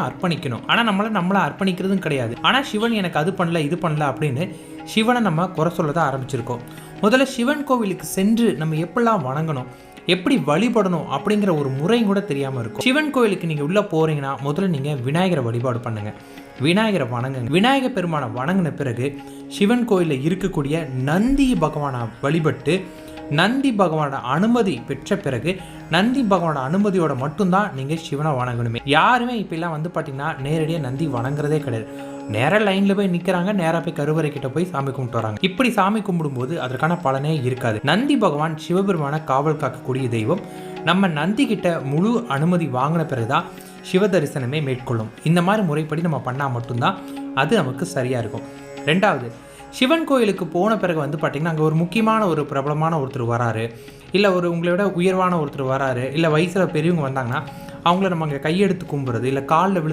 அர்ப்பணிக்கணும். ஆனால் நம்மளை நம்மளை அர்ப்பணிக்கிறதும் கிடையாது. ஆனால் சிவன் எனக்கு அது பண்ணல இது பண்ணல அப்படின்னு சிவனை நம்ம குறை சொல்ல தான் ஆரம்பிச்சிருக்கோம். முதல்ல சிவன் கோவிலுக்கு சென்று நம்ம எப்படிலாம் வணங்கணும் எப்படி வழிபடணும் அப்படிங்கிற ஒரு முறை கூட தெரியாமல் இருக்கும். சிவன் கோவிலுக்கு நீங்கள் உள்ளே போகிறீங்கன்னா முதல்ல நீங்கள் விநாயகரை வழிபாடு பண்ணுங்கள் விநாயகரை வணங்குங்க. விநாயகர் பெருமானை வணங்கின பிறகு சிவன் கோயிலில் இருக்கக்கூடிய நந்தி பகவானை வழிபட்டு நந்தி பகவானோட அனுமதி பெற்ற பிறகு நந்தி பகவானோட அனுமதியோட மட்டும்தான் நீங்கள் சிவனை வணங்கணுமே. யாருமே இப்பெல்லாம் வந்து பார்த்தீங்கன்னா நேரடியாக நந்தி வணங்குறதே கிடையாது. நேராக லைனில் போய் நிற்கிறாங்க நேராக போய் கருவறை கிட்ட போய் சாமி கும்பிட்டு வராங்க. இப்படி சாமி கும்பிடும்போது அதற்கான பலனே இருக்காது. நந்தி பகவான் சிவபெருமான காவல் காக்கக்கூடிய தெய்வம். நம்ம நந்தி கிட்ட முழு அனுமதி வாங்கின பிறகுதான் சிவ தரிசனமே மேற்கொள்ளும். இந்த மாதிரி முறைப்படி நம்ம பண்ணால் மட்டும்தான் அது நமக்கு சரியாக இருக்கும். ரெண்டாவது சிவன் கோயிலுக்கு போன பிறகு வந்து பார்த்திங்கன்னா அங்கே ஒரு முக்கியமான ஒரு பிரபலமான ஒருத்தர் வராரு. இல்லை ஒரு உங்களை விட உயர்வான ஒருத்தர் வராரு. இல்லை வயசில் பெரியவங்க வந்தாங்கன்னா அவங்கள நம்ம அங்கே கையெடுத்து கும்புறது இல்லை காலில் விழு